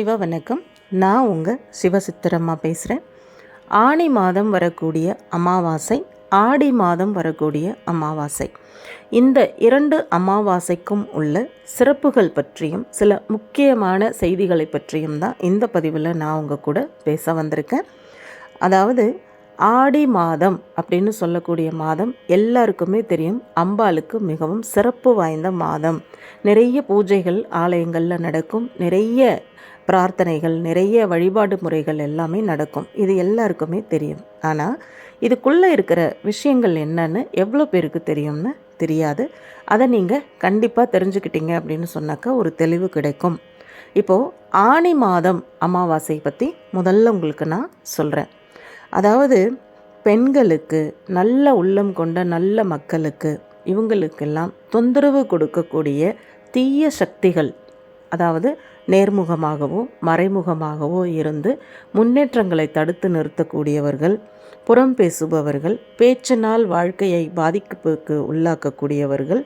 சிவ வணக்கம். நான் உங்கள் சிவசித்திரம்மா பேசுகிறேன் ஆணி மாதம் வரக்கூடிய அமாவாசை ஆடி மாதம் வரக்கூடிய அமாவாசை. இந்த இரண்டு அமாவாசைக்கும் உள்ள சிறப்புகள் பற்றியும் சில முக்கியமான செய்திகளை பற்றியும் தான் இந்த பதிவில் நான் உங்கள் கூட பேச வந்திருக்கேன். அதாவது ஆடி மாதம் அப்படின்னு சொல்லக்கூடிய மாதம் எல்லாருக்குமே தெரியும். அம்பாளுக்கு மிகவும் சிறப்பு வாய்ந்த மாதம். நிறைய பூஜைகள் ஆலயங்களில் நடக்கும். நிறைய பிரார்த்தனைகள் நிறைய வழிபாடு முறைகள் எல்லாமே நடக்கும். இது எல்லாருக்குமே தெரியும். ஆனால் இதுக்குள்ளே இருக்கிற விஷயங்கள் என்னன்னு எவ்வளோ பேருக்கு தெரியும்னு தெரியாது. அதை நீங்கள் கண்டிப்பாக தெரிஞ்சுக்கிட்டீங்க அப்படின்னு சொன்னாக்கா ஒரு தெளிவு கிடைக்கும். இப்போது ஆணி மாதம் அமாவாசை பற்றி முதல்ல உங்களுக்கு நான் சொல்கிறேன் அதாவது பெண்களுக்கு நல்ல உள்ளம் கொண்ட நல்ல மக்களுக்கு இவங்களுக்கெல்லாம் தொந்தரவு கொடுக்கக்கூடிய தீய சக்திகள் அதாவது நேர்முகமாகவோ மறைமுகமாகவோ இருந்து முன்னேற்றங்களை தடுத்து நிறுத்தக்கூடியவர்கள் புறம் பேசுபவர்கள் பேச்சினால் வாழ்க்கையை பாதிப்புக்கு உள்ளாக்கக்கூடியவர்கள்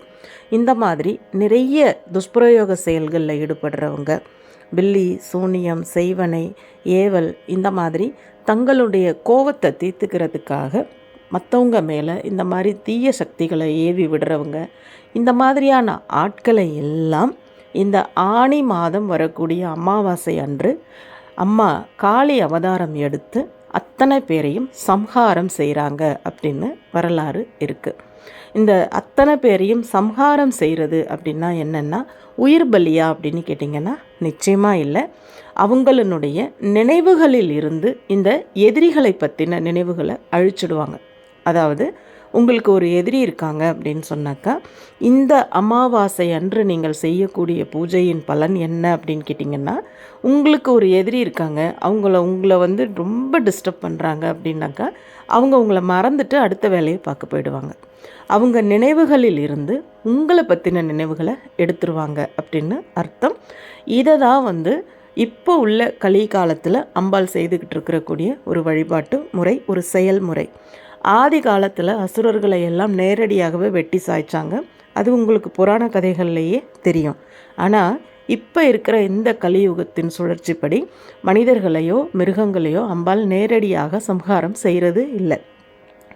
இந்த மாதிரி நிறைய துஷ்பிரயோக செயல்களில் ஈடுபடுறவங்க பில்லி சூனியம் செய்வனை ஏவல் இந்த மாதிரி தங்களுடைய கோவத்தை தீர்த்துக்கிறதுக்காக மற்றவங்க மேலே இந்த மாதிரி தீய சக்திகளை ஏவி விடுறவங்க இந்த மாதிரியான ஆட்களை எல்லாம் இந்த ஆணி மாதம் வரக்கூடிய அமாவாசை அன்று அம்மா காளி அவதாரம் எடுத்து அத்தனை பேரையும் சம்ஹாரம் செய்கிறாங்க அப்படின்னு வரலாறு இருக்குது இந்த அத்தனை பேரையும் சம்ஹாரம் செய்கிறது அப்படின்னா என்னென்னா உயிர் பலியா அப்படின்னு கேட்டிங்கன்னா நிச்சயமாக இல்லை. அவங்களினுடைய நினைவுகளில் இருந்து இந்த எதிரிகளை பற்றின நினைவுகளை அழிச்சிடுவாங்க. அதாவது உங்களுக்கு ஒரு எதிரி இருக்காங்க அப்படின்னு சொன்னாக்கா இந்த அமாவாசை அன்று நீங்கள் செய்யக்கூடிய பூஜையின் பலன் என்ன அப்படின்னு கேட்டிங்கன்னா உங்களுக்கு ஒரு எதிரி இருக்காங்க. அவங்கள உங்களை வந்து ரொம்ப டிஸ்டர்ப் பண்ணுறாங்க அப்படின்னாக்கா அவங்க உங்களை மறந்துட்டு அடுத்த வேலையை பார்க்க போயிடுவாங்க. அவங்க நினைவுகளில் இருந்து உங்களை பற்றின நினைவுகளை எடுத்துருவாங்க அப்படின்னு அர்த்தம். இதை தான் வந்து இப்போ உள்ள கலி காலத்தில் அம்பாள் செய்துக்கிட்டு இருக்கிறக்கூடிய ஒரு வழிபாட்டு முறை ஒரு செயல்முறை. ஆதி காலத்தில் அசுரர்களை எல்லாம் நேரடியாகவே வெட்டி சாய்ச்சாங்க. அது உங்களுக்கு புராண கதைகள்லேயே தெரியும். ஆனால் இப்போ இருக்கிற இந்த கலியுகத்தின் சுழற்சிப்படி மனிதர்களையோ மிருகங்களையோ அம்பாள் நேரடியாக சம்ஹாரம் செய்கிறது இல்லை.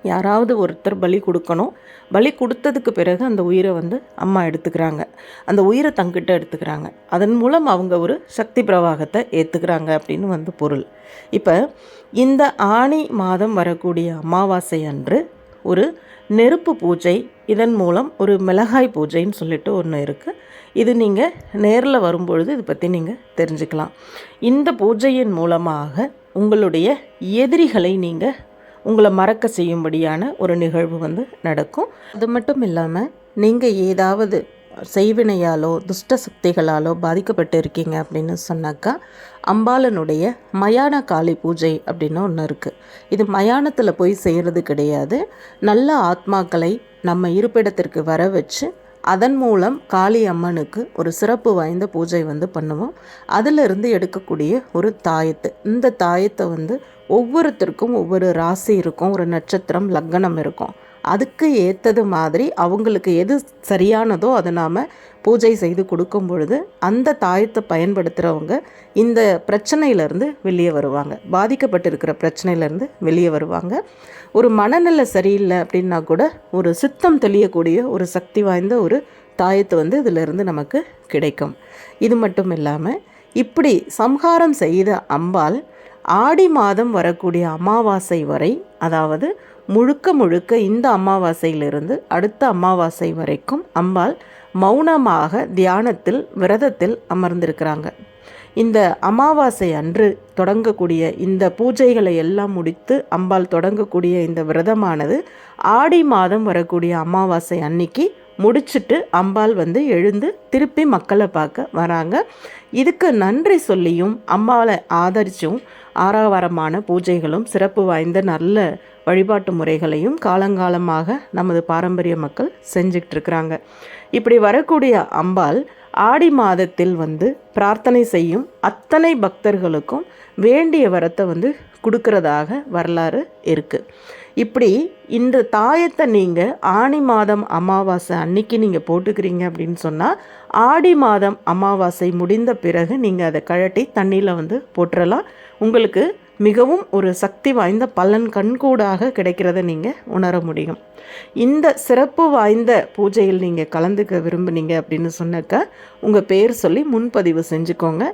யாராவது ஒருத்தர் பலி கொடுக்கணும். பலி கொடுத்ததுக்கு பிறகு அந்த உயிரை வந்து அம்மா எடுத்துக்கிறாங்க. அந்த உயிரை தங்கிட்ட எடுத்துக்கிறாங்க. அதன் மூலம் அவங்க ஒரு சக்தி பிரவாகத்தை ஏற்றுக்கிறாங்க அப்படின்னு வந்து பொருள். இப்போ இந்த ஆணி மாதம் வரக்கூடிய அமாவாசை அன்று ஒரு நெருப்பு பூஜை இதன் மூலம் ஒரு மிளகாய் பூஜைன்னு சொல்லிட்டு ஒன்று இருக்குது இது நீங்கள் நேரில் வரும்பொழுது இதை பற்றி நீங்கள் தெரிஞ்சுக்கலாம். இந்த பூஜையின் மூலமாக உங்களுடைய எதிரிகளை நீங்கள் உங்களை மறக்க செய்யும்படியான ஒரு நிகழ்வு வந்து நடக்கும். அது மட்டும் இல்லாமல் நீங்கள் ஏதாவது செய்வினையாலோ துஷ்ட சக்திகளாலோ பாதிக்கப்பட்டு இருக்கீங்க அப்படின்னு சொன்னாக்கா அம்பாலனுடைய மயான காளி பூஜை அப்படின்னு ஒன்று இருக்குது இது மயானத்தில் போய் செய்கிறது கிடையாது. நல்ல ஆத்மாக்களை நம்ம இருப்பிடத்திற்கு வர வச்சு அதன் மூலம் காளி அம்மனுக்கு ஒரு சிறப்பு வாய்ந்த பூஜை வந்து பண்ணுவோம். அதிலிருந்து எடுக்கக்கூடிய ஒரு தாயத்து. இந்த தாயத்தை வந்து ஒவ்வொருத்தருக்கும் ஒவ்வொரு ராசி இருக்கும் ஒரு நட்சத்திரம் லக்னம் இருக்கும். அதுக்கு ஏற்றது மாதிரி அவங்களுக்கு எது சரியானதோ அதை நாம் பூஜை செய்து கொடுக்கும் பொழுது அந்த தாயத்தை பயன்படுத்துகிறவங்க இந்த பிரச்சனையிலேருந்து வெளியே வருவாங்க. பாதிக்கப்பட்டிருக்கிற பிரச்சனையிலேருந்து வெளியே வருவாங்க. ஒரு மனநிலை சரியில்லை அப்படின்னா கூட ஒரு சித்தம் தெளியக்கூடிய ஒரு சக்தி வாய்ந்த ஒரு தாயத்து வந்து இதிலிருந்து நமக்கு கிடைக்கும். இது மட்டும் இல்லாமல் இப்படி சம்ஹாரம் செய்த அம்பாள் ஆடி மாதம் வரக்கூடிய அமாவாசை வரை அதாவது முழுக்க முழுக்க இந்த அமாவாசையிலிருந்து அடுத்த அமாவாசை வரைக்கும் அம்பாள் மௌனமாக தியானத்தில் விரதத்தில் அமர்ந்திருக்கிறாங்க. இந்த அமாவாசை அன்று தொடங்கக்கூடிய இந்த பூஜைகளை எல்லாம் முடித்து அம்பாள் தொடங்கக்கூடிய இந்த விரதமானது ஆடி மாதம் வரக்கூடிய அமாவாசை அன்னைக்கு முடிச்சுட்டு அம்பாள் வந்து எழுந்து திருப்பி மக்களை பார்க்க வராங்க. இதுக்கு நன்றி சொல்லியும் அம்பாவை ஆதரிச்சும் ஆறாவாரமான பூஜைகளும் சிறப்பு வாய்ந்த நல்ல வழிபாட்டு முறைகளையும் காலங்காலமாக நமது பாரம்பரிய மக்கள் செஞ்சுக்கிட்டு இருக்கிறாங்க இப்படி வரக்கூடிய அம்பாள் ஆடி மாதத்தில் வந்து பிரார்த்தனை செய்யும் அத்தனை பக்தர்களுக்கும் வேண்டிய வரத்தை வந்து கொடுக்கறதாக வரலாறு இருக்குது இப்படி இந்த தாயத்தை நீங்கள் ஆணி மாதம் அமாவாசை அன்னைக்கு நீங்கள் போட்டுக்கிறீங்க அப்படின்னு சொன்னால் ஆடி மாதம் அமாவாசை முடிந்த பிறகு நீங்கள் அதை கழட்டி தண்ணியில் வந்து போட்டுறலாம். உங்களுக்கு மிகவும் ஒரு சக்தி வாய்ந்த பலன் கண்கூடாக கிடைக்கிறத நீங்கள் உணர முடியும். இந்த சிறப்பு வாய்ந்த பூஜையில் நீங்கள் கலந்துக்க விரும்புனீங்க அப்படின்னு சொன்னாக்கா உங்கள் பேர் சொல்லி முன்பதிவு செஞ்சுக்கோங்க.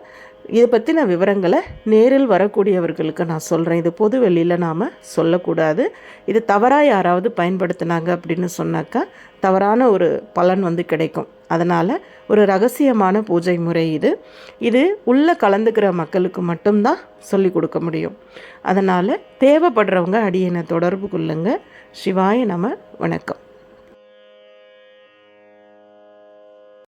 இதை பற்றின விவரங்களை நேரில் வரக்கூடியவர்களுக்கு நான் சொல்கிறேன் இது பொது வெளியில் நாம் சொல்லக்கூடாது. இது தவறாக யாராவது பயன்படுத்தினாங்க அப்படின்னு சொன்னாக்கா தவறான ஒரு பலன் வந்து கிடைக்கும். அதனால் ஒரு ரகசியமான பூஜை முறை இது. இது உள்ளே கலந்துக்கிற மக்களுக்கு மட்டும்தான் சொல்லி கொடுக்க முடியும். அதனால் தேவைப்படுறவங்க அடியனை தொடர்பு கொள்ளுங்க. சிவாய நம வணக்கம்.